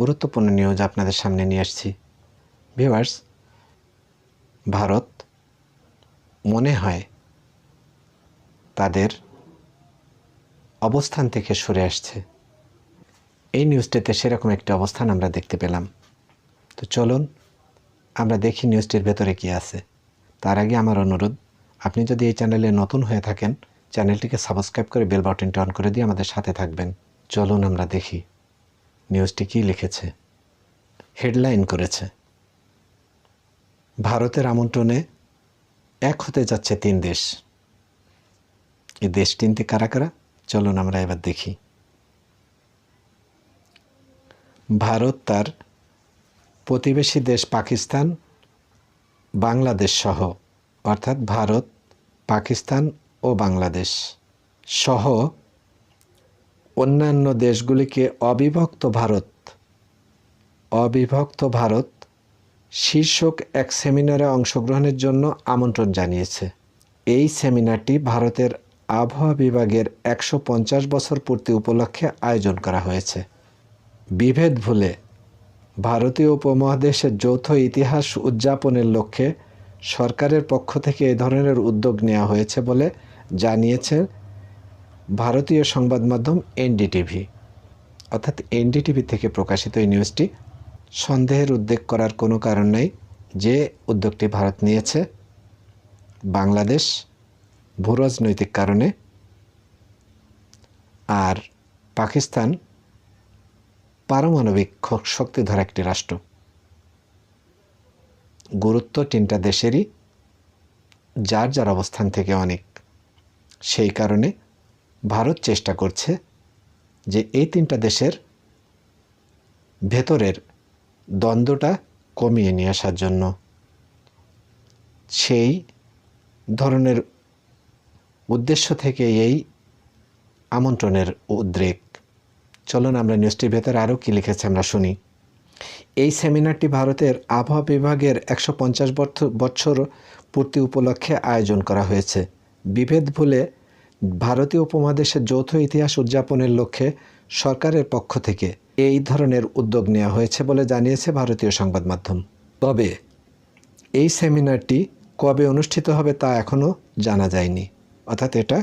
গুরুত্বপূর্ণ নিউজ আপনাদের সামনে নিয়ে আসছি। ভিউয়ার্স ভারত মনে হয় তাদের অবস্থান থেকে সরে আসছে। এই নিউজটিতে সেরকম একটি অবস্থান আমরা দেখতে পেলাম। তো চলুন, আমরা দেখি নিউজটির ভেতরে কি আছে। তার আগে আমার অনুরোধ, আপনি যদি এই চ্যানেলে নতুন হয়ে থাকেন চ্যানেলটিকে সাবস্ক্রাইব করে বেল বাটনটি অন করে দিয়ে আমাদের সাথে থাকবেন। চলুন আমরা দেখি। নিউজটি কী লিখেছে? হেডলাইন করেছে। ভারতের আমন্ত্রণে এক হতে যাচ্ছে তিন দেশ। এই দেশ তিনটি কারা কারা? চলুন আমরা এবার দেখি। ভারত তার প্রতিবেশী দেশ পাকিস্তান, বাংলাদেশ সহ, অর্থাৎ ভারত, পাকিস্তান ও বাংলাদেশ সহ অন্যান্য দেশগুলিকে অবিভক্ত ভারত। অবিভক্ত ভারত শীর্ষক এক সেমিনারে অংশগ্রহণের জন্য আমন্ত্রণ জানিয়েছে। এই সেমিনারটি ভারতের আবহাওয়া বিভাগের একশো পঞ্চাশ বছর পূর্তি উপলক্ষে আয়োজন করা হয়েছে। বিভেদ ভুলে ভারতীয় উপমহাদেশের যৌথ ইতিহাস উদযাপনের লক্ষ্যে সরকারের পক্ষ থেকে এ ধরনের উদ্যোগ নেওয়া হয়েছে বলে জানিয়েছে ভারতীয় সংবাদ মাধ্যম এনডিটিভি, অর্থাৎ এনডিটিভি থেকে প্রকাশিত এই নিউজটি সন্দেহের উদ্বেগ করার কোনো কারণ নেই যে উদ্যোগটি ভারত নিয়েছে। বাংলাদেশ ভূরাজনৈতিক কারণে আর পাকিস্তান পারমাণবিক শক্তিধর একটি রাষ্ট্র। গুরুত্ব তিনটা দেশেরই, যার যার অবস্থান থেকে অনেক। সেই কারণে ভারত চেষ্টা করছে যে এই তিনটা দেশের ভেতরের দ্বন্দ্বটা কমিয়ে নিয়ে আসার জন্য সেই ধরনের উদ্দেশ্য থেকে এই আমন্ত্রণের উদ্রেক। চলুন আমরা নিউজটির ভেতরে আরও কী লিখেছে আমরা শুনি। এই সেমিনারটি ভারতের আবহাওয়া বিভাগের একশো পঞ্চাশ বছর পূর্তি উপলক্ষে আয়োজন করা হয়েছে। বিভেদ ভুলে ভারতীয় উপমহাদেশের যৌথ ইতিহাস উদযাপনের লক্ষ্যে সরকারের পক্ষ থেকে এই ধরনের উদ্যোগ নেওয়া হয়েছে বলে জানিয়েছে ভারতীয় সংবাদ মাধ্যম। তবে এই সেমিনারটি কবে অনুষ্ঠিত হবে তা এখনও জানা যায়নি, অর্থাৎ এটা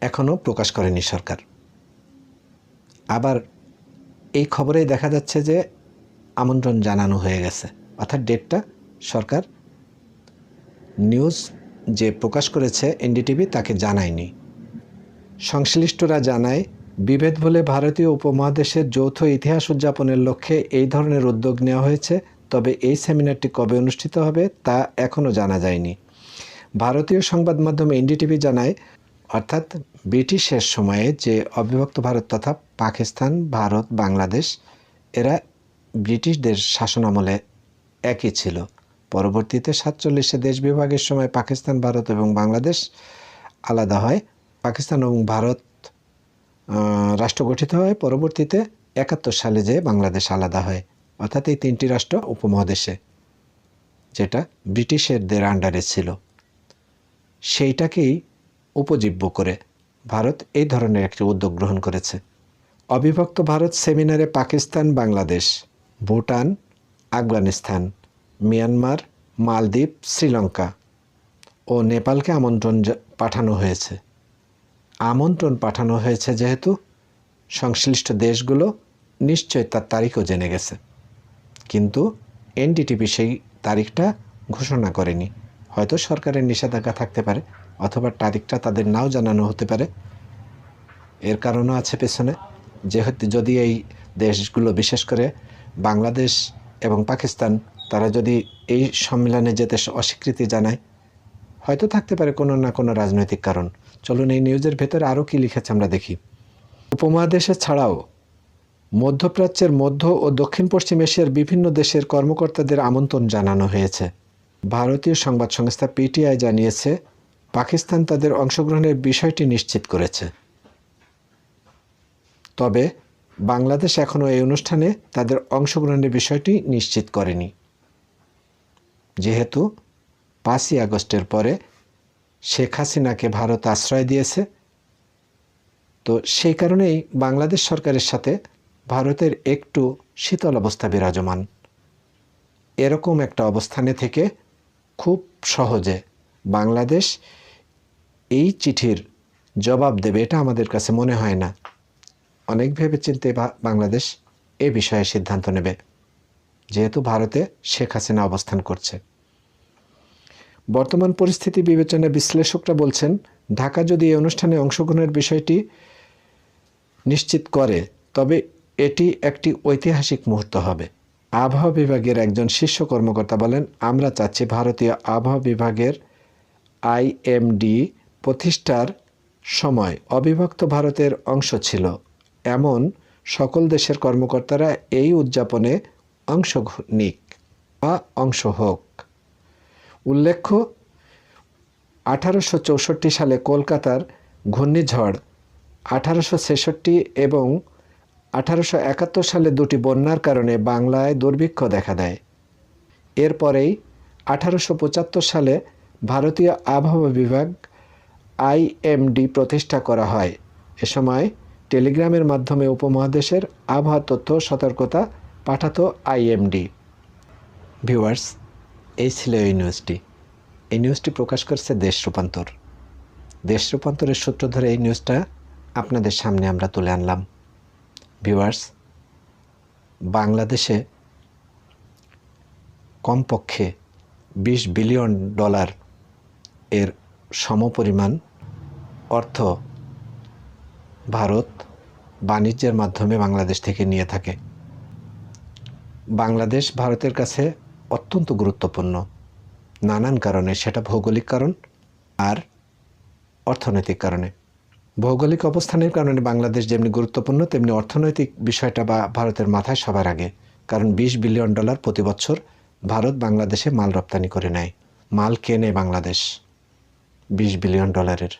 এখনও প্রকাশ করেনি সরকার। আবার এই খবরেই দেখা যাচ্ছে যে আমন্ত্রণ জানানো হয়ে গেছে, অর্থাৎ ডেটটা সরকার নিউজ যে প্রকাশ করেছে এনডিটিভি তাকে জানায়নি। সংশ্লিষ্টরা জানায়, বিভেদ বলে ভারতীয় উপমহাদেশের যৌথ ইতিহাস উদযাপনের লক্ষ্যে এই ধরনের উদ্যোগ নেওয়া হয়েছে, তবে এই সেমিনারটি কবে অনুষ্ঠিত হবে তা এখনও জানা যায়নি। ভারতীয় সংবাদ মাধ্যম এনডিটিভি জানায়, অর্থাৎ ব্রিটিশের সময়ে যে অবিভক্ত ভারত তথা পাকিস্তান, ভারত, বাংলাদেশ, এরা ব্রিটিশদের শাসনামলে একই ছিল। পরবর্তীতে সাতচল্লিশে দেশ বিভাগের সময় পাকিস্তান, ভারত এবং বাংলাদেশ আলাদা হয়। পাকিস্তান এবং ভারত রাষ্ট্র গঠিত হয়। পরবর্তীতে একাত্তর সালে যে বাংলাদেশ আলাদা হয়, অর্থাৎ এই তিনটি রাষ্ট্র উপমহাদেশে, যেটা ব্রিটিশেরদের আন্ডারে ছিল। সেইটাকেই উপজীব্য করে ভারত এই ধরনের একটি উদ্যোগ গ্রহণ করেছে। অবিভক্ত ভারত সেমিনারে পাকিস্তান, বাংলাদেশ, ভুটান, আফগানিস্তান, মিয়ানমার, মালদ্বীপ, শ্রীলঙ্কা ও নেপালকে আমন্ত্রণ পাঠানো হয়েছে। আমন্ত্রণ পাঠানো হয়েছে যেহেতু সংশ্লিষ্ট দেশগুলো নিশ্চয় তার তারিখও জেনে গেছে। কিন্তু এনডিটিভি সেই তারিখটা ঘোষণা করেনি। হয়তো সরকারের নিষেধাজ্ঞা থাকতে পারে অথবা তারিখটা তাদের নাও জানানো হতে পারে। এর কারণও আছে পেছনে। যেহেতু যদি এই দেশগুলো বিশেষ করে বাংলাদেশ এবং পাকিস্তান, তারা যদি এই সম্মেলনে যেতে অস্বীকৃতি জানায় হয়তো থাকতে পারে কোনো না কোনো রাজনৈতিক কারণ। চলুন এই নিউজের ভেতরে আরও কী লিখেছে আমরা দেখি। উপমহাদেশে ছাড়াও মধ্যপ্রাচ্যের মধ্য ও দক্ষিণ পশ্চিম এশিয়ার বিভিন্ন দেশের কর্মকর্তাদের আমন্ত্রণ জানানো হয়েছে। ভারতীয় সংবাদ সংস্থা পিটিআই জানিয়েছে, পাকিস্তান তাদের অংশগ্রহণের বিষয়টি নিশ্চিত করেছে। তবে বাংলাদেশ এখনও এই অনুষ্ঠানে তাদের অংশগ্রহণের বিষয়টি নিশ্চিত করেনি। যেহেতু পাঁচই আগস্টের পরে শেখ হাসিনাকে ভারত আশ্রয় দিয়েছে। তো সেই কারণেই বাংলাদেশ সরকারের সাথে ভারতের একটু শীতল অবস্থা বিরাজমান। এরকম একটা অবস্থানে থেকে খুব সহজে বাংলাদেশ এই চিঠির জবাব দেবে, এটা আমাদের কাছে মনে হয় না। অনেক ভেবে চিনতে বাংলাদেশ এ বিষয়ে সিদ্ধান্ত নেবে, যেহেতু ভারতে শেখ হাসিনা অবস্থান করছে। বর্তমান পরিস্থিতি বিবেচনায় বিশ্লেষকরা বলছেন, ঢাকা যদি এই অনুষ্ঠানে অংশগ্রহণের বিষয়টি নিশ্চিত করে, তবে এটি একটি ঐতিহাসিক মুহূর্ত হবে। আবহাওয়া বিভাগের একজন শীর্ষ কর্মকর্তা বলেন, আমরা চাচ্ছি ভারতীয় আবহাওয়া বিভাগের আইএমডি প্রতিষ্ঠার সময় অবিভক্ত ভারতের অংশ ছিল। এমন সকল দেশের কর্মকর্তারা এই উদযাপনে অংশ নিক বা অংশ হোক। উল্লেখ্য, আঠারোশো চৌষট্টি সালে কলকাতার ঘূর্ণিঝড়, আঠারোশো ছেষট্টি এবং আঠারোশো একাত্তর সালে দুটি বন্যার কারণে বাংলায় দুর্ভিক্ষ দেখা দেয়। এরপরেই আঠারোশো পঁচাত্তর সালে ভারতীয় আবহাওয়া বিভাগ আইএমডি প্রতিষ্ঠা করা হয়। এ সময় টেলিগ্রামের মাধ্যমে উপমহাদেশের আবহাওয়া তথ্য সতর্কতা পাঠাতো আইএমডি ভিউয়ার্স এই ছিল এই নিউজটি এই নিউজটি প্রকাশ করছে দেশ রূপান্তর। দেশ রূপান্তরের সূত্র ধরে এই নিউজটা আপনাদের সামনে আমরা তুলে আনলাম। ভিউয়ার্স বাংলাদেশে কমপক্ষে বিশ বিলিয়ন ডলার এর সমপরিমাণ অর্থ ভারত বাণিজ্যের মাধ্যমে বাংলাদেশ থেকে নিয়ে থাকে। বাংলাদেশ ভারতের কাছে অত্যন্ত গুরুত্বপূর্ণ। নানান কারণে সেটা ভৌগোলিক কারণ আর অর্থনৈতিক কারণে। ভৌগোলিক অবস্থানের কারণে বাংলাদেশ যেমনি গুরুত্বপূর্ণ, তেমনি অর্থনৈতিক বিষয়টা বা ভারতের মাথায় সবার আগে। কারণ বিশ বিলিয়ন ডলার প্রতি বছর ভারত বাংলাদেশে মাল রপ্তানি করে নেয়। মাল কেনে বাংলাদেশ? বিশ বিলিয়ন ডলারের,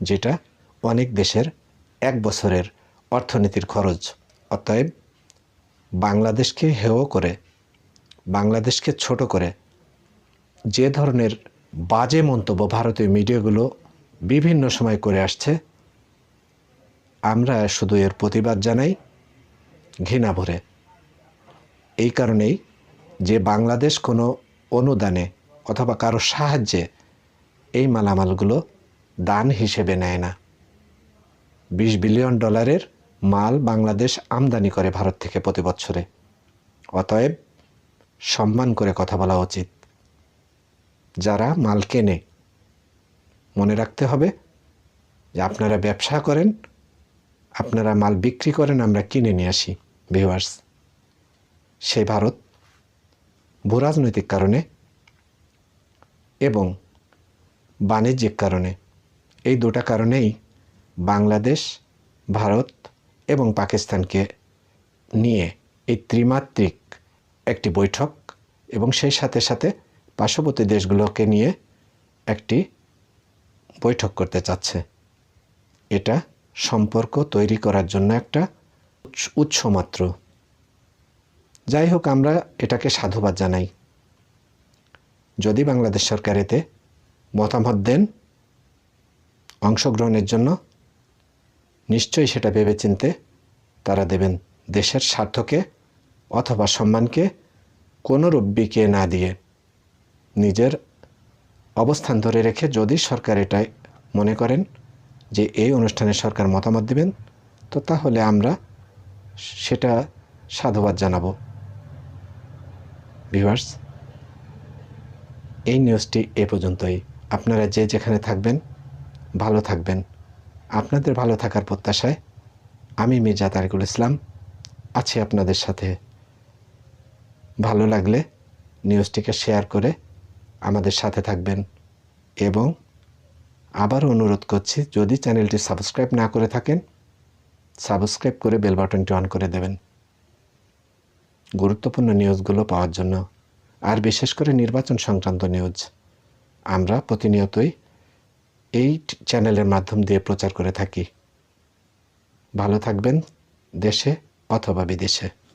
যেটা অনেক দেশের এক বছরের অর্থনীতির খরচ। অতএব বাংলাদেশকে হেয় করে বাংলাদেশকে ছোট করে যে ধরনের বাজে মন্তব্য ভারতীয় মিডিয়াগুলো বিভিন্ন সময় করে আসছে, আমরা শুধু এর প্রতিবাদ জানাই ঘৃণা ভরে। এই কারণেই যে বাংলাদেশ কোনো অনুদানে অথবা কারও সাহায্যে এই মালামালগুলো দান হিসেবে নেয় না। বিশ বিলিয়ন ডলারের মাল বাংলাদেশ আমদানি করে ভারত থেকে প্রতি বছরে। অতএব সম্মান করে কথা বলা উচিত। যারা মাল কেনে, মনে রাখতে হবে যে আপনারা ব্যবসা করেন, আপনারা মাল বিক্রি করেন, আমরা কিনে নিয়ে আসি ভিউয়ার্স সেই ভারত ভূরাজনৈতিক কারণে এবং বাণিজ্যিক কারণে। এই দুটা কারণেই বাংলাদেশ, ভারত এবং পাকিস্তানকে নিয়ে এই ত্রিমাত্রিক একটি বৈঠক এবং সেই সাথে সাথে পার্শ্ববর্তী দেশগুলোকে নিয়ে একটি বৈঠক করতে চাচ্ছে। এটা সম্পর্ক তৈরি করার জন্য একটা উৎস মাত্র। যাই হোক, আমরা এটাকে সাধুবাদ জানাই। যদি বাংলাদেশ সরকার এতে মতামত দেন অংশগ্রহণের জন্য, নিশ্চয়ই সেটা ভেবেচিন্তে তারা দেবেন। দেশের স্বার্থকে অথবা সম্মানকে কোনো রব্বিকে না দিয়ে নিজের অবস্থান ধরে রেখে যদি সরকার এটাই মনে করেন যে এই অনুষ্ঠানে সরকার মতামত দেবেন, তো তাহলে আমরা সেটা সাধুবাদ জানাব। ভিভার্স এই নিউজটি এ পর্যন্তই। আপনারা যে যেখানে থাকবেন, ভালো থাকবেন। আপনাদের ভালো থাকার প্রত্যাশায় আমি মির্জা তারিকুল ইসলাম আছি আপনাদের সাথে। ভালো লাগলে নিউজটিকে শেয়ার করে আমাদের সাথে থাকবেন। এবং আবার অনুরোধ করছি, যদি চ্যানেলটি সাবস্ক্রাইব না করে থাকেন, সাবস্ক্রাইব করে বেল বাটনটি অন করে দেবেন। গুরুত্বপূর্ণ নিউজগুলো পাওয়ার জন্য। আর বিশেষ করে নির্বাচন সংক্রান্ত নিউজ। আমরা প্রতিনিয়তই এই চ্যানেলের মাধ্যম দিয়ে প্রচার করে থাকি। ভালো থাকবেন, দেশে অথবা বিদেশে।